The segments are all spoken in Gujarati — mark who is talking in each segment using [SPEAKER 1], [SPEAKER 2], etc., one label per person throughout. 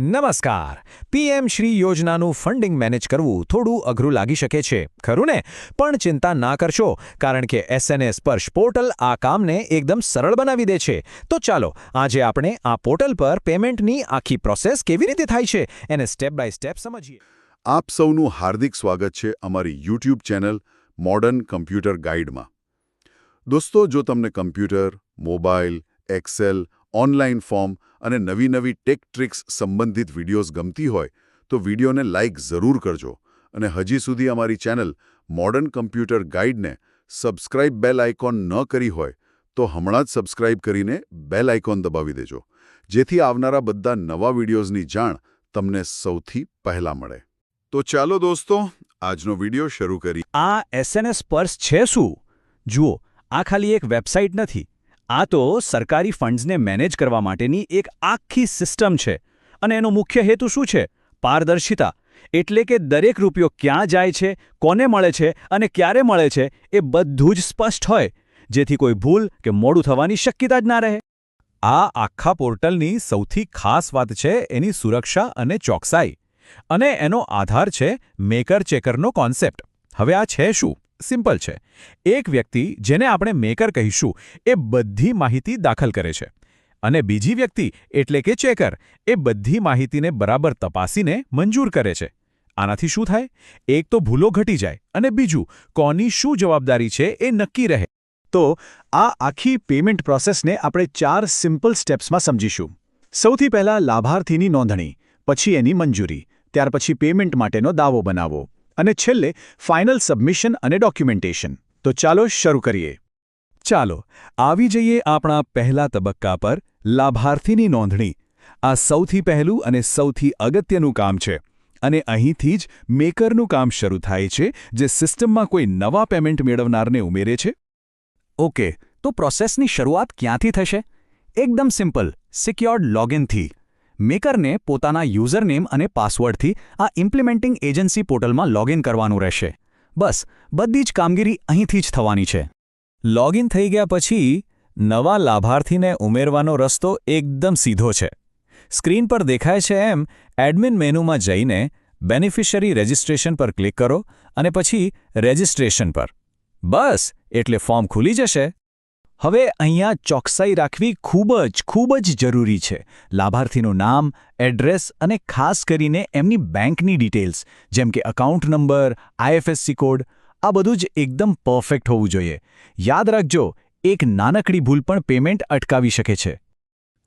[SPEAKER 1] નમસ્કાર. પીએમ શ્રી યોજનાનું ફંડિંગ મેનેજ કરવું થોડું અઘરું લાગી શકે છે, ખરું ને? પણ ચિંતા ના કરશો, કારણ કે એસએનએસ સ્પર્શ પોર્ટલ આ કામને એકદમ સરળ બનાવી દે છે. તો ચાલો, આજે આપણે આ પોર્ટલ પર પેમેન્ટની આખી પ્રોસેસ કેવી રીતે થાય છે, એને સ્ટેપ બાય સ્ટેપ સમજીએ.
[SPEAKER 2] આપ સૌનું હાર્દિક સ્વાગત છે અમારી યુટ્યુબ ચેનલ મોડર્ન કમ્પ્યુટર ગાઈડમાં. દોસ્તો, જો તમને computer, mobile, Excel online form અને નવી નવી ટેક ટ્રિક્સ સંબંધિત વિડીયોઝ ગમતી હોય તો વિડીયોને લાઇક જરૂર કરજો અને હજી સુધી અમારી ચેનલ મોડર્ન કમ્પ્યુટર ગાઈડને સબસ્ક્રાઇબ બેલ આઇકોન ન કરી હોય તો હમણાં જ સબસ્ક્રાઇબ કરીને બેલ આઇકોન દબાવી દેજો. જેથી આવનારા બધા નવા વિડીયોઝની જાણ તમને સૌથી પહેલા મળે. તો ચાલો દોસ્તો, આજનો વીડિયો શરૂ કરી
[SPEAKER 1] આ એસએનએસ પર્સ છે શું? જુઓ, આ ખાલી એક વેબસાઇટ નથી આ તો સરકારી ફંડ્સને મેનેજ કરવા માટેની એક આખી સિસ્ટમ છે. અને એનો મુખ્ય હેતુ શું છે? પારદર્શિતા. એટલે કે દરેક રૂપિયો ક્યાં જાય છે, કોને મળે છે અને ક્યારે મળે છે એ બધું જ સ્પષ્ટ હોય. જેથી કોઈ ભૂલ કે મોડું થવાની શક્યતા જ ના રહે. આ આખા પોર્ટલની સૌથી ખાસ વાત છે એની સુરક્ષા અને ચોકસાઈ. અને એનો આધાર છે મેકર ચેકરનો કોન્સેપ્ટ. હવે આ છે શું? સિમ્પલ છે. એક વ્યક્તિ જેને આપણે મેકર કહીશું, એ બધી માહિતી દાખલ કરે છે. અને બીજી વ્યક્તિ, એટલે કે ચેકર, એ બધી માહિતીને બરાબર તપાસીને મંજૂર કરે છે. આનાથી શું થાય? એક તો ભૂલો ઘટી જાય અને બીજું, કોની શું જવાબદારી છે એ નક્કી રહે. તો આ આખી પેમેન્ટ પ્રોસેસને આપણે ચાર સિમ્પલ સ્ટેપ્સમાં સમજીશું. સૌથી પહેલાં લાભાર્થીની નોંધણી, પછી એની મંજૂરી, ત્યાર પછી પેમેન્ટ માટેનો દાવો બનાવવો. અને છેલ્લે ફાઇનલ સબમિશન અને ડોક્યુમેન્ટેશન તો ચાલો શરૂ કરીએ. ચાલો, આવી જઈએ આપણા પહેલા તબક્કા પર લાભાર્થીની નોંધણી. આ સૌથી પહેલું અને સૌથી અગત્યનું કામ છે અને અહીંથી જ મેકરનું કામ શરૂ થાય છે, જે સિસ્ટમમાં કોઈ નવા પેમેન્ટ મેળવનારને ઉમેરે છે. ઓકે, તો પ્રોસેસની શરૂઆત ક્યાંથી થશે? એકદમ સિમ્પલ, સિક્યોર્ડ લોગિનથી. મેકરને પોતાના યુઝરનેમ અને પાસવર્ડથી આ ઇમ્પ્લિમેન્ટિંગ એજન્સી પોર્ટલમાં લોગિન કરવાનું રહેશે. બસ, બધી જ કામગીરી અહીંથી જ થવાની છે. લોગિન થઈ ગયા પછી નવા લાભાર્થીને ઉમેરવાનો રસ્તો એકદમ સીધો છે. સ્ક્રીન પર દેખાય છે એમ, એડમિન મેનુમાં જઈને બેનિફિશરી રજિસ્ટ્રેશન પર ક્લિક કરો અને પછી રજિસ્ટ્રેશન પર. બસ, એટલે ફોર્મ ખુલી જશે. હવે અહીંયા ચોકસાઈ રાખવી ખૂબ જ ખૂબ જ જરૂરી છે. લાભાર્થીનું નામ, એડ્રેસ અને ખાસ કરીને એમની બેંકની ડિટેલ્સ, જેમ કે અકાઉન્ટ નંબર આઈએફએસસી કોડ આ બધું જ એકદમ પરફેક્ટ હોવું જોઈએ. યાદ રાખજો, એક નાનકડી ભૂલ પણ પેમેન્ટ અટકાવી શકે છે.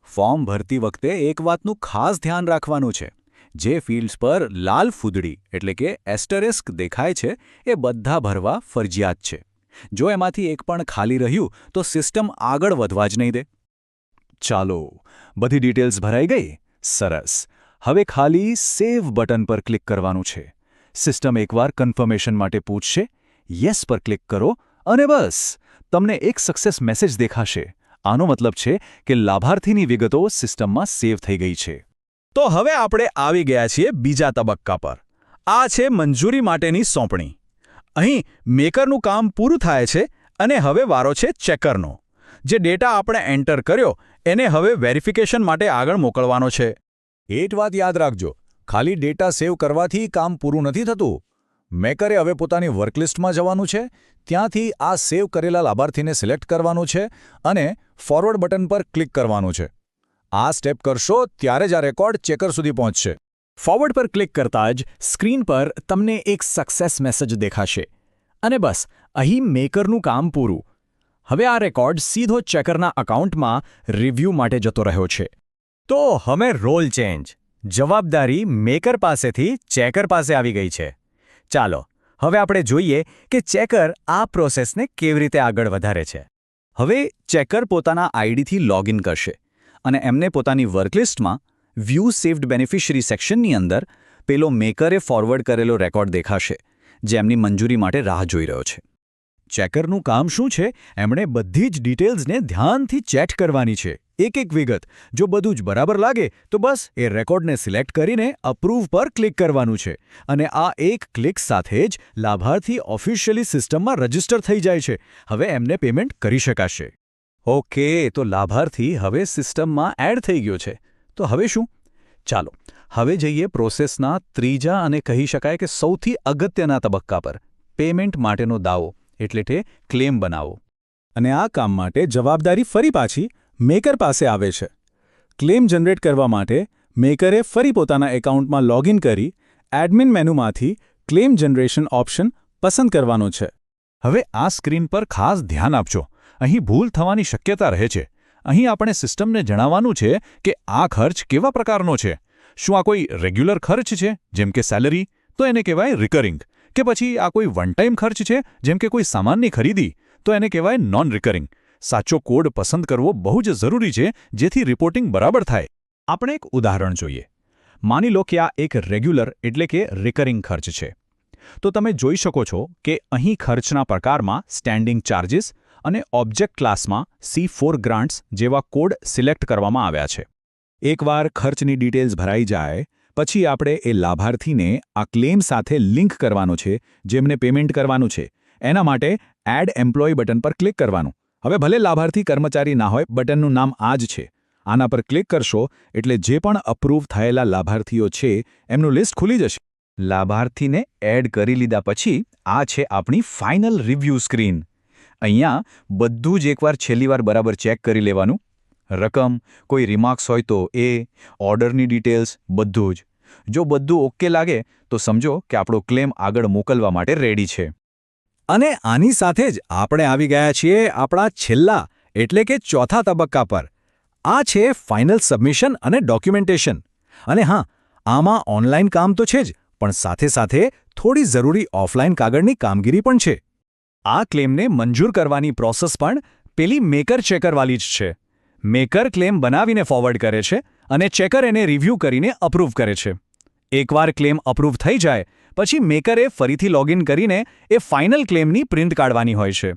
[SPEAKER 1] ફોર્મ ભરતી વખતે એક વાતનું ખાસ ધ્યાન રાખવાનું છે. જે ફિલ્ડ્સ પર લાલ ફૂદડી, એટલે કે એસ્ટરેસ્ક દેખાય છે, એ બધા ભરવા ફરજિયાત છે. જો એમાંથી એક પણ ખાલી રહ્યું, તો સિસ્ટમ આગળ વધવા જ નહીં દે. ચાલો, બધી ડિટેલ્સ ભરાઈ ગઈ? સરસ. હવે ખાલી સેવ બટન પર ક્લિક કરવાનું છે. સિસ્ટમ એકવાર કન્ફર્મેશન માટે પૂછશે, યસ પર ક્લિક કરો, અને બસ. તમને એક સક્સેસ મેસેજ દેખાશે. આનો મતલબ છે કે લાભાર્થીની વિગતો સિસ્ટમમાં સેવ થઈ ગઈ છે. તો હવે આપણે આવી ગયા છીએ બીજા તબક્કા પર. આ છે મંજૂરી માટેની સોંપણી. અહીં મેકરનું કામ પૂરું થાય છે અને હવે વારો છે ચેકરનો. જે ડેટા આપણે એન્ટર કર્યો, એને હવે વેરિફિકેશન માટે આગળ મોકલવાનો છે. એટ વાત યાદ રાખજો, ખાલી ડેટા સેવ કરવાથી કામ પૂરું નથી થતું. મેકરે હવે પોતાની વર્કલિસ્ટમાં જવાનું છે, ત્યાંથી આ સેવ કરેલા લાભાર્થીને સિલેક્ટ કરવાનું છે અને ફોરવર્ડ બટન પર ક્લિક કરવાનું છે. આ સ્ટેપ કરશો ત્યારે જ આ રેકોર્ડ ચેકર સુધી પહોંચશે. ફોરવર્ડ પર ક્લિક કરતાં જ સ્ક્રીન પર તમને એક સક્સેસ મેસેજ દેખાશે. અને બસ, અહીં મેકરનું કામ પૂરું. હવે આ રેકોર્ડ સીધો ચેકરના અકાઉન્ટમાં રિવ્યૂ માટે જતો રહ્યો છે. તો હવે રોલ ચેન્જ જવાબદારી મેકર પાસેથી ચેકર પાસે આવી ગઈ છે. ચાલો, હવે આપણે જોઈએ કે ચેકર આ પ્રોસેસને કેવી રીતે આગળ વધારે છે. હવે ચેકર પોતાના આઈડીથી લોગિન કરશે અને એમને પોતાની વર્કલિસ્ટમાં વ્યૂ સેવ્ડ બેનિફિશરી સેક્શનની અંદર પેલો મેકરે ફોરવર્ડ કરેલો રેકોર્ડ દેખાશે, જે એમની મંજૂરી માટે રાહ જોઈ રહ્યો છે. ચેકરનું કામ શું છે? એમણે બધી જ ડિટેલ્સને ધ્યાનથી ચેક કરવાની છે. એક એક વિગત. જો બધું જ બરાબર લાગે, તો બસ એ રેકોર્ડને સિલેક્ટ કરીને અપ્રૂવ પર ક્લિક કરવાનું છે અને આ એક ક્લિક સાથે જ લાભાર્થી ઓફિશિયલી સિસ્ટમમાં રજિસ્ટર થઈ જાય છે. હવે એમને પેમેન્ટ કરી શકાશે. ઓકે, તો લાભાર્થી હવે સિસ્ટમમાં એડ થઈ ગયો છે. તો હવે શું? ચાલો, હવે જઈએ પ્રોસેસના ત્રીજા અને કહી શકાય કે સૌથી અગત્યના તબક્કા પર, પેમેન્ટ માટેનો દાવો, એટલે કે ક્લેમ બનાવો.
[SPEAKER 3] અને આ કામ માટે જવાબદારી ફરી પાછી મેકર પાસે આવે છે. ક્લેમ જનરેટ કરવા માટે મેકરે ફરી પોતાના એકાઉન્ટમાં લોગિન કરી એડમિન મેનુમાંથી ક્લેમ જનરેશન ઓપ્શન પસંદ કરવાનો છે.
[SPEAKER 1] હવે આ સ્ક્રીન પર ખાસ ધ્યાન આપજો. અહીં ભૂલ થવાની શક્યતા રહે છે. અહીં આપણે સિસ્ટમને જણાવવાનું છે કે આ ખર્ચ કેવા પ્રકારનો છે? શું આ કોઈ રેગ્યુલર ખર્ચ છે? જેમ કે સેલરી? તો એને કહેવાય રિકરિંગ. કે પછી આ કોઈ વન ટાઈમ ખર્ચ છે? જેમ કે કોઈ સામાનની ખરીદી? તો એને કહેવાય નોન રિકરિંગ સાચો કોડ પસંદ કરવો બહુ જ જરૂરી છે, જેથી રિપોર્ટિંગ બરાબર થાય. આપણે એક ઉદાહરણ જોઈએ. માની લો કે આ એક રેગ્યુલર એટલે કે રિકરિંગ ખર્ચ છે. તો તમે જોઈ શકો છો કે અહીં ખર્ચના પ્રકારમાં સ્ટેન્ડિંગ ચાર્જિસ અને ઓબ્જેક્ટ ક્લાસમાં સી ફોર ગ્રાન્ટ્સ જેવા કોડ સિલેક્ટ કરવામાં આવ્યા છે. એકવાર ખર્ચની ડિટેલ્સ ભરાઈ જાય, પછી આપણે એ લાભાર્થીને આ ક્લેમ સાથે લિંક કરવાનો છે, જેમને પેમેન્ટ કરવાનું છે. એના માટે એડ એમ્પ્લોય બટન પર ક્લિક કરવાનું. હવે ભલે લાભાર્થી કર્મચારી ના હોય બટનનું નામ આ જ છે. આના પર ક્લિક કરશો, એટલે જે પણ અપ્રૂવ થયેલા લાભાર્થીઓ છે, એમનું લિસ્ટ ખુલી જશે. લાભાર્થીને એડ કરી લીધા પછી, આ છે આપણી ફાઇનલ રિવ્યૂ સ્ક્રીન અહીંયા બધું જ એકવાર છેલ્લી વાર બરાબર ચેક કરી લેવાનું. રકમ, કોઈ રિમાર્ક્સ હોય તો એ ઓર્ડરની ડિટેલ્સ બધું જ. જો બધું ઓકે લાગે, તો સમજો કે આપણો ક્લેમ આગળ મોકલવા માટે રેડી છે. અને આની સાથે જ આપણે આવી ગયા છીએ આપણા છેલ્લા, એટલે કે ચોથા તબક્કા પર. આ છે ફાઇનલ સબમિશન અને ડોક્યુમેન્ટેશન અને હા, આમાં ઓનલાઈન કામ તો છે જ, પણ સાથે સાથે થોડી જરૂરી ઓફલાઈન કાગળની કામગીરી પણ છે. આ ક્લેમને મંજૂર કરવાની પ્રોસેસ પણ પેલી મેકર ચેકરવાળી જ છે. મેકર ક્લેમ બનાવીને ફોરવર્ડ કરે છે અને ચેકર એને રિવ્યૂ કરીને અપ્રૂવ કરે છે. એકવાર ક્લેમ અપ્રૂવ થઈ જાય, પછી મેકરે ફરીથી લોગિન કરીને એ ફાઇનલ ક્લેમની પ્રિન્ટ કાઢવાની હોય છે.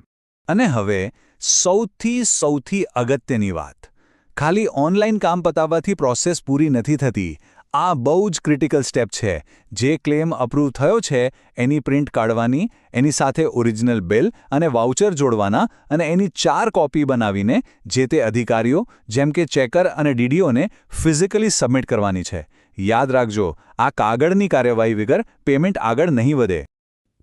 [SPEAKER 1] અને હવે સૌથી સૌથી અગત્યની વાત. ખાલી ઓનલાઈન કામ પતાવવાથી પ્રોસેસ પૂરી નથી થતી આ બહુ જ ક્રિટિકલ સ્ટેપ છે. જે ક્લેમ અપ્રૂવ થયો છે, એની પ્રિન્ટ કાઢવાની, એની સાથે ઓરિજિનલ બિલ અને વાઉચર જોડવાના અને એની ચાર કોપી બનાવીને જે તે અધિકારીઓ, જેમ કે ચેકર અને ડીડીઓને ફિઝિકલી સબમિટ કરવાની છે. યાદ રાખજો, આ કાગળની કાર્યવાહી વગર પેમેન્ટ આગળ નહીં વધે.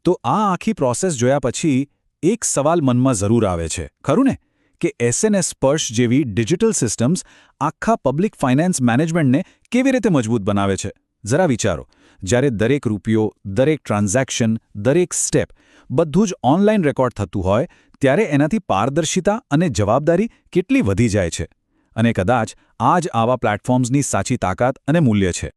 [SPEAKER 1] તો આ આખી પ્રોસેસ જોયા પછી એક સવાલ મનમાં જરૂર આવે છે. ખરું ને? કે એસએનએસ સ્પર્શ જેવી ડિજિટલ સિસ્ટમ્સ આખા પબ્લિક ફાઇનાન્સ મેનેજમેન્ટને કેવી રીતે મજબૂત બનાવે છે? જરા વિચારો. જ્યારે દરેક રૂપિયો, દરેક ટ્રાન્ઝેક્શન, દરેક સ્ટેપ બધું જ ઓનલાઈન રેકોર્ડ થતું હોય, ત્યારે એનાથી પારદર્શિતા અને જવાબદારી કેટલી વધી જાય છે? અને કદાચ આ જ આવા પ્લેટફોર્મ્સની સાચી તાકાત અને મૂલ્ય છે.